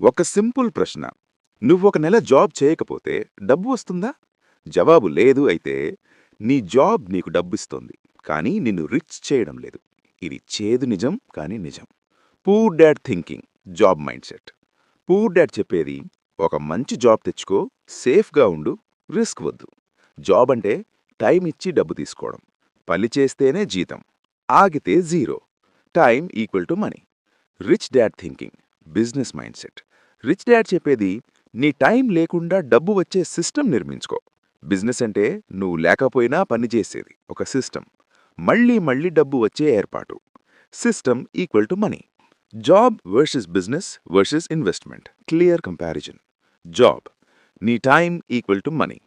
ఒక సింపుల్ ప్రశ్న. నువ్వొక నెల జాబ్ చేయకపోతే డబ్బు వస్తుందా? జవాబు లేదు అయితే నీ జాబ్ నీకు డబ్బిస్తోంది కానీ నిన్ను రిచ్ చేయడం లేదు. ఇది చేదు నిజం కానీ నిజం. Poor dad thinking job mindset. Poor dad చెప్పేది ఒక మంచి జాబ్ తెచ్చుకో సేఫ్గా ఉండు రిస్క్ వద్దు. జాబ్ అంటే టైం ఇచ్చి డబ్బు తీసుకోవడం. పని చేస్తేనే జీతం. ఆగితే zero. Time equal to money. Rich dad thinking business mindset. Rich dad చెప్పేది నీ టైం లేకుండా డబ్బు వచ్చే సిస్టమ్ నిర్మించుకో. బిజినెస్ అంటే నువ్వు లేకపోయినా పని చేసేది ఒక సిస్టమ్. మళ్ళీ మళ్ళీ డబ్బు వచ్చే ఏర్పాటు. System equal to money. Job versus business versus investment. Clear comparison. Job. నీ time equal to money.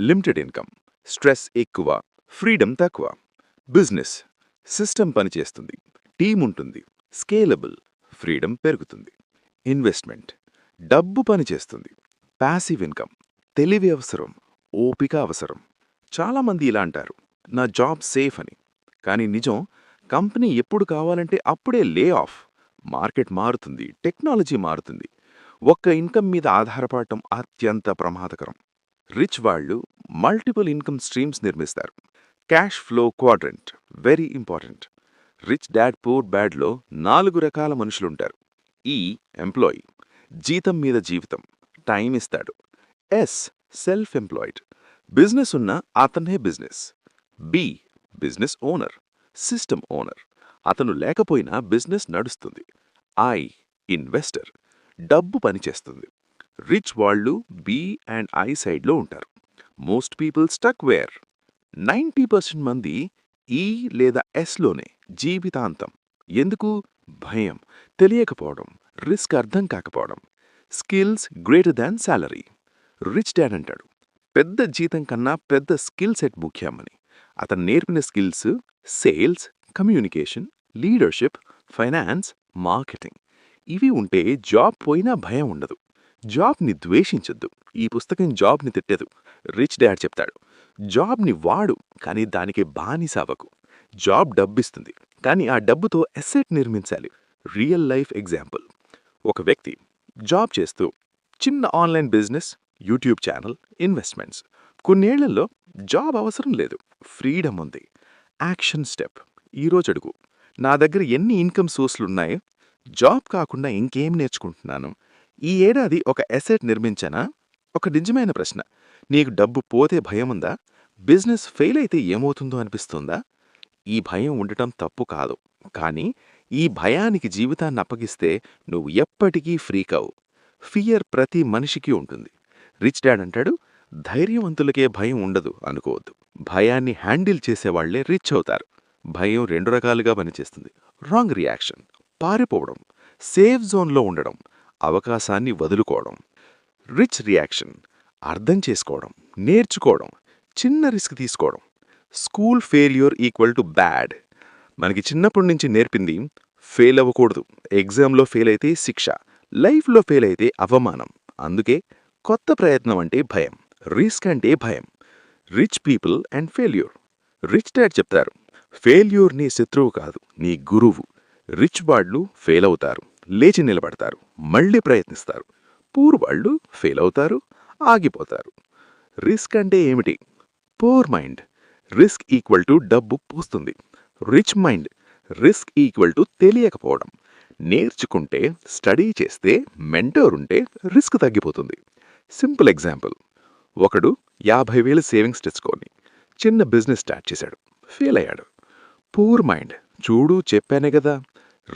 Limited income. Stress ఎక్కువ. ఫ్రీడమ్ తక్కువ. బిజినెస్. సిస్టమ్ పనిచేస్తుంది టీం ఉంటుంది. స్కేలబుల్. ఫ్రీడమ్ పెరుగుతుంది. ఇన్వెస్ట్మెంట్. డబ్బు పనిచేస్తుంది ప్యాసివ్ ఇన్కమ్ తెలివి అవసరం ఓపిక అవసరం. చాలామంది ఇలా అంటారు నా జాబ్ సేఫ్ అని. కానీ నిజం కంపెనీ ఎప్పుడు కావాలంటే అప్పుడే లే ఆఫ్ మార్కెట్ మారుతుంది టెక్నాలజీ మారుతుంది. ఒక్క ఇన్కమ్ మీద ఆధారపడటం అత్యంత ప్రమాదకరం. రిచ్ వాళ్ళు మల్టిపుల్ ఇన్కమ్ స్ట్రీమ్స్ నిర్మిస్తారు. Cash flow quadrant very important rich dad poor బ్యాడ్లో నాలుగు రకాల మనుషులుంటారు. ఈ ఎంప్లాయీ జీతం మీద జీవితం. టైం ఇస్తాడు. ఎస్ సెల్ఫ్ ఎంప్లాయిడ్ బిజినెస్ ఉన్న అతనే business B business owner system owner అతను లేకపోయినా బిజినెస్ నడుస్తుంది. ఐ ఇన్వెస్టర్ డబ్బు పనిచేస్తుంది రిచ్ వాళ్ళు బి అండ్ ఐ సైడ్లో ఉంటారు. Most people stuck where ninety percent మంది ఈ లేదా ఎస్లోనే జీవితాంతం. ఎందుకు? భయం. తెలియకపోవడం. రిస్క్ అర్థం కాకపోవడం. Skills greater than salary rich dad అంటాడు. పెద్ద జీతం కన్నా పెద్ద స్కిల్ సెట్ ముఖ్యమని. అతను నేర్పిన skills sales communication leadership finance marketing. ఇవి ఉంటే జాబ్ పోయినా భయం ఉండదు. జాబ్ని ద్వేషించొద్దు. ఈ పుస్తకం జాబ్ని తిట్టదు. రిచ్ డాడ్ చెప్తాడు. జాబ్ని వాడు కానీ దానికి బానిస అవ్వకు. జాబ్ డబ్బిస్తుంది కానీ ఆ డబ్బుతో ఎసెట్ నిర్మించాలి. Real life example. ఒక వ్యక్తి జాబ్ చేస్తూ చిన్న online business YouTube channel investments. కొన్నేళ్ళలో job అవసరం లేదు. ఫ్రీడమ్ ఉంది. Action step. ఈరోజు అడుగు. నా దగ్గర ఎన్ని ఇన్కమ్ సోర్స్లున్నాయో జాబ్ కాకుండా ఇంకేం నేర్చుకుంటున్నాను? ఈ ఏడాది ఒక ఎసెట్ నిర్మించానా? ఒక నిజమైన ప్రశ్న. నీకు డబ్బు పోతే భయం ఉందా? బిజినెస్ ఫెయిల్ అయితే ఏమవుతుందో అనిపిస్తుందా? ఈ భయం ఉండటం తప్పు కాదు. కానీ ఈ భయానికి జీవితాన్ని అప్పగిస్తే నువ్వు ఎప్పటికీ ఫ్రీకవు ఫియర్ ప్రతి మనిషికి ఉంటుంది. రిచ్ డాడ్ అంటాడు ధైర్యవంతులకే భయం ఉండదు అనుకోవద్దు. భయాన్ని హ్యాండిల్ చేసేవాళ్ళే రిచ్ అవుతారు. భయం రెండు రకాలుగా పనిచేస్తుంది. రాంగ్ రియాక్షన్ పారిపోవడం సేఫ్ జోన్లో ఉండడం అవకాశాన్ని వదులుకోవడం. రిచ్ రియాక్షన్ అర్థం చేసుకోవడం నేర్చుకోవడం చిన్న రిస్క్ తీసుకోవడం. School failure equal to bad మనకి చిన్నప్పటి నుంచి నేర్పింది ఫెయిల్ అవ్వకూడదు. ఎగ్జామ్లో ఫెయిల్ అయితే శిక్ష లైఫ్లో ఫెయిల్ అయితే అవమానం. అందుకే కొత్త ప్రయత్నం అంటే భయం రిస్క్ అంటే భయం. Rich people and failure rich dad చెప్తారు ఫెయిల్యూర్ నీ శత్రువు కాదు నీ గురువు. రిచ్ వాళ్ళు ఫెయిల్ అవుతారు లేచి నిలబడతారు మళ్ళీ ప్రయత్నిస్తారు. పూర్ వాళ్ళు ఫెయిల్ అవుతారు ఆగిపోతారు. రిస్క్ అంటే ఏమిటి? Poor mind risk equal to డబ్బు పూస్తుంది. Rich mind risk equal to తెలియకపోవడం. నేర్చుకుంటే స్టడీ చేస్తే మెంటర్ ఉంటే రిస్క్ తగ్గిపోతుంది. Simple example. ఒకడు యాభై వేలు సేవింగ్స్ తెచ్చుకొని చిన్న బిజినెస్ స్టార్ట్ చేశాడు. ఫెయిల్ అయ్యాడు. Poor mind. చూడు చెప్పానే కదా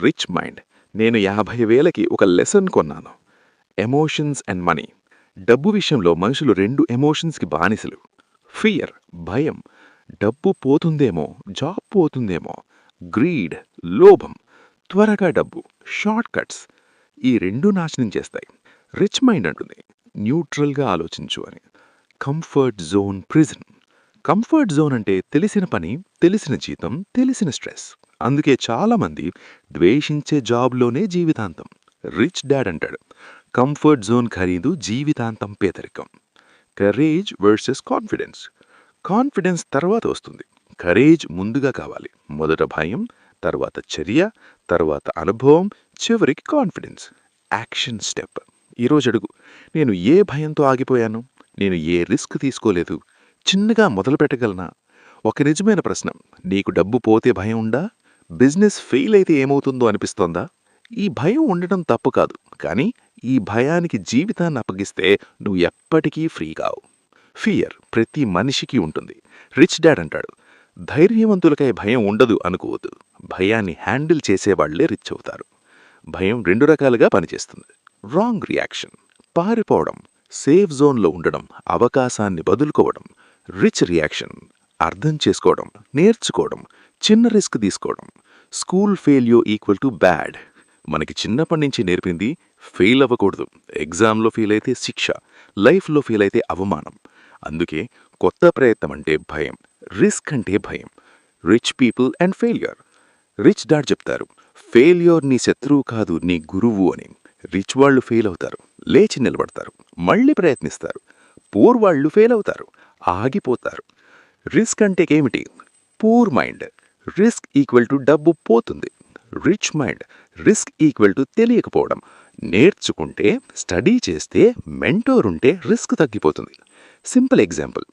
రిచ్ మైండ్. నేను యాభై వేలకి ఒక లెసన్ కొన్నాను. Emotions and money. డబ్బు విషయంలో మనుషులు రెండు ఎమోషన్స్కి బానిసలు. ఫియర్ భయం డబ్బు పోతుందేమో జాబ్ పోతుందేమో గ్రీడ్ లోభం త్వరగా డబ్బు షార్ట్ కట్స్ ఈ రెండు నాశనం చేస్తాయి. రిచ్ మైండ్ అంటుంది న్యూట్రల్గా ఆలోచించు అని. Comfort zone prison. Comfort zone అంటే తెలిసిన పని తెలిసిన జీతం తెలిసిన స్ట్రెస్. అందుకే చాలామంది ద్వేషించే జాబ్లోనే జీవితాంతం. రిచ్ డాడ్ అంటాడు కంఫర్ట్ జోన్ ఖరీదు జీవితాంతం పేదరికం. Courage versus confidence. కాన్ఫిడెన్స్ తర్వాత వస్తుంది. కరేజ్ ముందుగా కావాలి. మొదట భయం తర్వాత చర్య తర్వాత అనుభవం చివరికి కాన్ఫిడెన్స్. Action step. ఈరోజు అడుగు. నేను ఏ భయంతో ఆగిపోయాను? నేను ఏ రిస్క్ తీసుకోలేదు? చిన్నగా మొదలు పెట్టగలనా? ఒక నిజమైన ప్రశ్న. నీకు డబ్బు పోతే భయం ఉందా? బిజినెస్ ఫెయిల్ అయితే ఏమవుతుందో అనిపిస్తోందా? ఈ భయం ఉండటం తప్పు కాదు. కానీ ఈ భయానికి జీవితాన్ని అప్పగిస్తే నువ్వు ఎప్పటికీ ఫ్రీ కావు. ఫియర్ ప్రతి మనిషికి ఉంటుంది. రిచ్ డాడ్ అంటాడు ధైర్యవంతులకై భయం ఉండదు అనుకోవద్దు. భయాన్ని హ్యాండిల్ చేసేవాళ్ళే రిచ్ అవుతారు. భయం రెండు రకాలుగా పనిచేస్తుంది. రాంగ్ రియాక్షన్ పారిపోవడం సేఫ్ జోన్లో ఉండడం అవకాశాన్ని వదులుకోవడం రిచ్ రియాక్షన్ అర్థం చేసుకోవడం నేర్చుకోవడం చిన్న రిస్క్ తీసుకోవడం. School failure equal to bad. మనకి చిన్నప్పటి నుంచి నేర్పింది ఫెయిల్ అవ్వకూడదు. ఎగ్జామ్లో ఫెయిల్ అయితే శిక్ష లైఫ్లో ఫెయిల్ అయితే అవమానం. అందుకే కొత్త ప్రయత్నం అంటే భయం రిస్క్ అంటే భయం. Rich people and failure rich dad చెప్తారు ఫెయిల్యూర్ నీ శత్రువు కాదు నీ గురువు అని. రిచ్ వాళ్ళు ఫెయిల్ అవుతారు లేచి నిలబడతారు మళ్ళీ ప్రయత్నిస్తారు. పూర్ వాళ్ళు ఫెయిల్ అవుతారు ఆగిపోతారు. రిస్క్ అంటే ఏమిటి? Poor mind risk equal to డబ్బు పోతుంది. Rich mind risk equal to తెలియకపోవడం. నేర్చుకుంటే స్టడీ చేస్తే మెంటోర్ ఉంటే రిస్క్ తగ్గిపోతుంది. Simple example.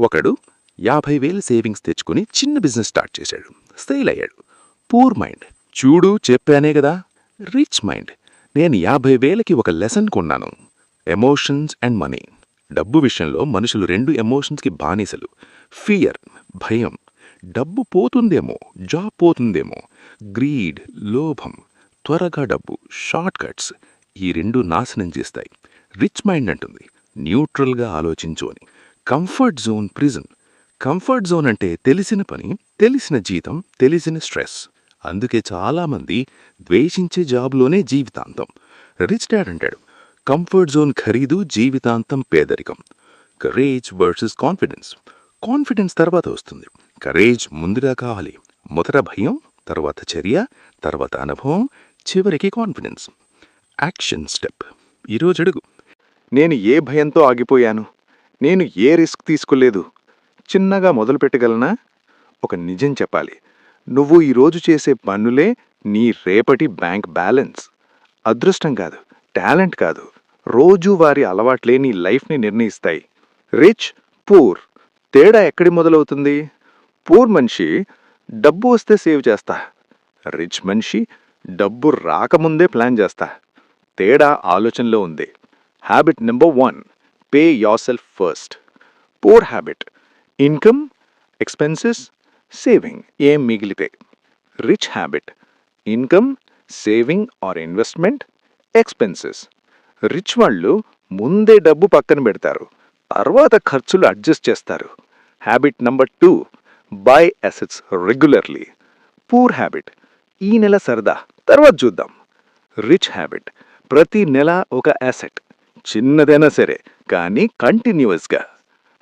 ఒకడు యాభై వేలు సేవింగ్స్ తెచ్చుకుని చిన్న బిజినెస్ స్టార్ట్ చేశాడు. సెయిల్ అయ్యాడు. Poor mind. చూడు చెప్పానే కదా. Rich mind. నేను యాభై వేలకి ఒక లెసన్ కొన్నాను. Emotions and money. డబ్బు విషయంలో మనుషులు రెండు ఎమోషన్స్కి బానిసలు. ఫియర్ భయం. డబ్బు పోతుందేమో జాబ్ పోతుందేమో. గ్రీడ్ లోభం. త్వరగా డబ్బు షార్ట్ కట్స్ ఈ రెండు నాశనం చేస్తాయి. రిచ్ మైండ్ అంటుంది. న్యూట్రల్గా ఆలోచించు అని. Comfort zone prison. Comfort zone అంటే తెలిసిన పని తెలిసిన జీతం తెలిసిన స్ట్రెస్. అందుకే చాలామంది ద్వేషించే జాబ్లోనే జీవితాంతం. రిచ్ డాడ్ అంటాడు కంఫర్ట్ జోన్ ఖరీదు జీవితాంతం పేదరికం. Courage versus confidence. కాన్ఫిడెన్స్ తర్వాత వస్తుంది. కరేజ్ ముందుగా కావాలి. మొదట భయం తర్వాత చర్య తర్వాత అనుభవం చివరికి కాన్ఫిడెన్స్. Action step. ఈరోజు అడుగు. నేను ఏ భయంతో ఆగిపోయాను? నేను ఏ రిస్క్ తీసుకోలేదు? చిన్నగా మొదలు పెట్టగలనా ఒక నిజం చెప్పాలి. నువ్వు ఈరోజు చేసే పనులే నీ రేపటి బ్యాంక్ బ్యాలెన్స్. అదృష్టం కాదు టాలెంట్ కాదు. రోజువారి అలవాట్లే నీ లైఫ్ని నిర్ణయిస్తాయి. Rich poor. తేడా ఎక్కడి మొదలవుతుంది? పూర్ మనిషి డబ్బు వస్తే సేవ్ చేస్తా. రిచ్ మనిషి డబ్బు రాకముందే ప్లాన్ చేస్తా. తేడా ఆలోచనలో ఉంది. Habit number one pay yourself first poor habit income expenses saving ఏం మిగిలితే. Rich habit income saving or investment expenses rich వాళ్ళు ముందే డబ్బు పక్కన పెడతారు తర్వాత ఖర్చులు అడ్జస్ట్ చేస్తారు. Habit number two buy assets regularly poor habit ఈ నెల సరదా తర్వాత చూద్దాం. రిచ్ హ్యాబిట్ ప్రతి నెల ఒక అసెట్ చిన్నదైనా సరే కానీ కంటిన్యూస్గా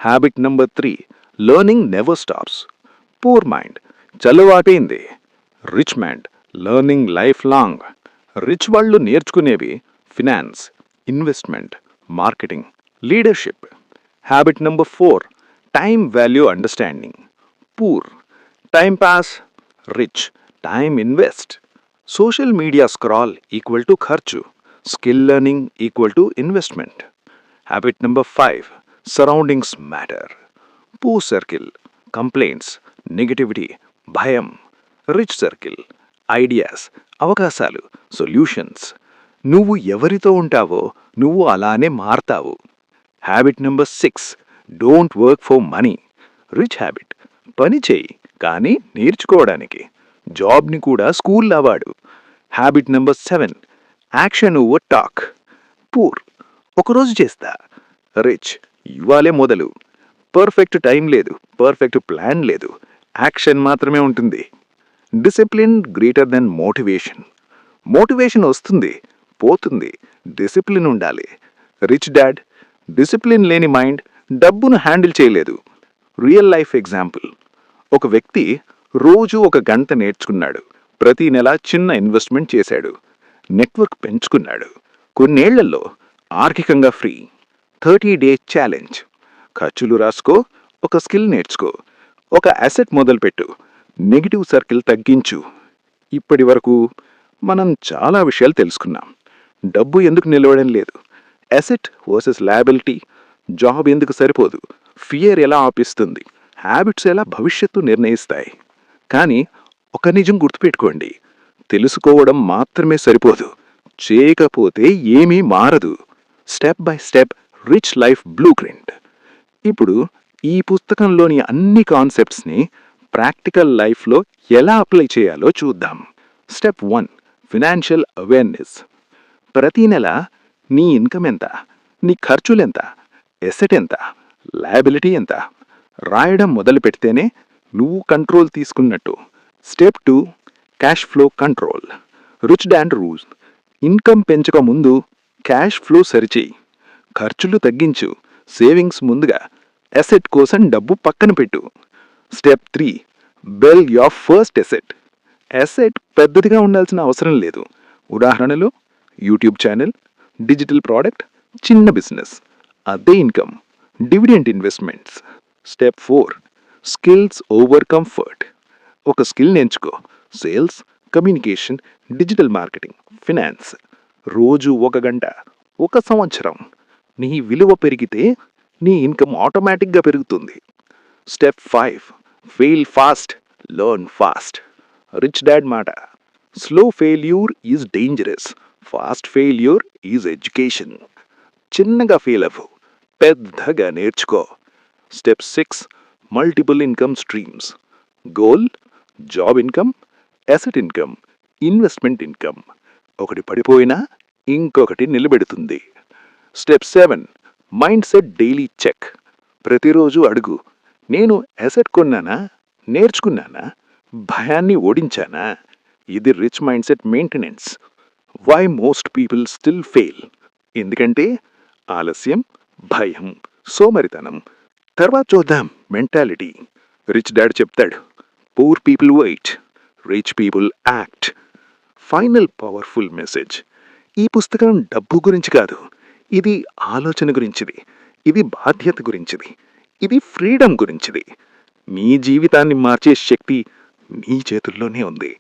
habit number three learning never stops poor mind చలువాటైంది. Rich mind learning life long rich వాళ్ళు నేర్చుకునేవి finance investment marketing leadership habit number four time value understanding poor time pass rich time invest social media scroll equal to ఖర్చు. Skill learning equal to investment habit number five surroundings matter poor circle complaints negativity భయం rich circle ideas అవకాశాలు solutions నువ్వు ఎవరితో ఉంటావో నువ్వు అలానే మారతావు habit number six don't work for money rich habit పని చేయి కానీ నేర్చుకోవడానికి. జాబ్ని కూడా స్కూల్లో వాడు. Habit number seven action over talk. Poor. ఒకరోజు చేస్తా. రిచ్. ఇవాళే మొదలు. పర్ఫెక్ట్ టైం లేదు. పర్ఫెక్ట్ ప్లాన్ లేదు. యాక్షన్ మాత్రమే ఉంటుంది. Discipline greater than motivation. Motivation వస్తుంది. పోతుంది. డిసిప్లిన్ ఉండాలి. Rich dad. డిసిప్లిన్ లేని మైండ్ డబ్బును హ్యాండిల్ చేయలేదు. Real life example. ఒక వ్యక్తి రోజు ఒక గంట నేర్చుకున్నాడు. ప్రతి నెల చిన్న ఇన్వెస్ట్మెంట్ చేశాడు. నెట్వర్క్ పెంచుకున్నాడు. కొన్నేళ్ళలో ఆర్థికంగా ఫ్రీ థర్టీ డే ఛాలెంజ్. ఖర్చులు రాసుకో ఒక స్కిల్ నేర్చుకో ఒక అసెట్ మొదలుపెట్టు నెగిటివ్ సర్కిల్ తగ్గించు. ఇప్పటి వరకు మనం చాలా విషయాలు తెలుసుకున్నాం. డబ్బు ఎందుకు నిలవడం లేదు? అసెట్ వర్సెస్ లయబిలిటీ జాబ్ ఎందుకు సరిపోదు? ఫియర్ ఎలా ఆపిస్తుంది? హ్యాబిట్స్ ఎలా భవిష్యత్తు నిర్ణయిస్తాయి? కానీ ఒక నిజం గుర్తుపెట్టుకోండి. తెలుసుకోవడం మాత్రమే సరిపోదు. చేయకపోతే ఏమీ మారదు. Step by step rich life blueprint ఇప్పుడు ఈ పుస్తకంలోని అన్ని కాన్సెప్ట్స్ని ప్రాక్టికల్ లైఫ్లో ఎలా అప్లై చేయాలో చూద్దాం. స్టెప్ వన్ ఫినాన్షియల్ అవేర్నెస్ ప్రతి నెల నీ ఇన్కమ్ ఎంత? నీ ఖర్చులెంత ఎసెట్ ఎంత? లయబిలిటీ ఎంత? రాయడం మొదలు పెడితేనే నువ్వు కంట్రోల్ తీసుకున్నట్టు. Step two cash flow control rich డాండ్ rules income పెంచక ముందు క్యాష్ ఫ్లో సరిచేయి. ఖర్చులు తగ్గించు. సేవింగ్స్ ముందుగా అసెట్ కోసం డబ్బు పక్కన పెట్టు. Step three build your first asset asset పెద్దదిగా ఉండాల్సిన అవసరం లేదు. ఉదాహరణలు యూట్యూబ్ ఛానల్ డిజిటల్ ప్రోడక్ట్ చిన్న బిజినెస్ అదే income dividend investments step four skills over comfort ఒక స్కిల్ నేర్చుకో. Sales communication digital marketing finance. రోజు ఒక గంట ఒక సంవత్సరం. నీ విలువ పెరిగితే నీ ఇన్కమ్ ఆటోమేటిక్గా పెరుగుతుంది. Step five fail fast learn fast. Rich dad మాట slow failure is dangerous fast failure is education. చిన్నగా ఫెయిల్ అవ్వు పెద్దగా నేర్చుకో. Step six multiple income streams. Goal job income asset income investment income ఒకటి పడిపోయినా ఇంకొకటి నిలబెడుతుంది. Step seven mindset daily check ప్రతిరోజు అడుగు నేను అసెట్ కొన్నానా? నేర్చుకున్నానా? భయాన్ని ఓడించానా? ఇది rich mindset maintenance why most people still fail ఎందుకంటే ఆలస్యం భయం సోమరితనం. తర్వాత చూద్దాం మెంటాలిటీ రిచ్ డాడ్ చెప్తాడు poor people wait rich people act final powerful message ఈ పుస్తకం డబ్బు గురించి కాదు. ఇది ఆలోచన గురించిది. ఇది బాధ్యత గురించిది. ఇది ఫ్రీడమ్ గురించిది. మీ జీవితాన్ని మార్చే శక్తి మీ చేతుల్లోనే ఉంది.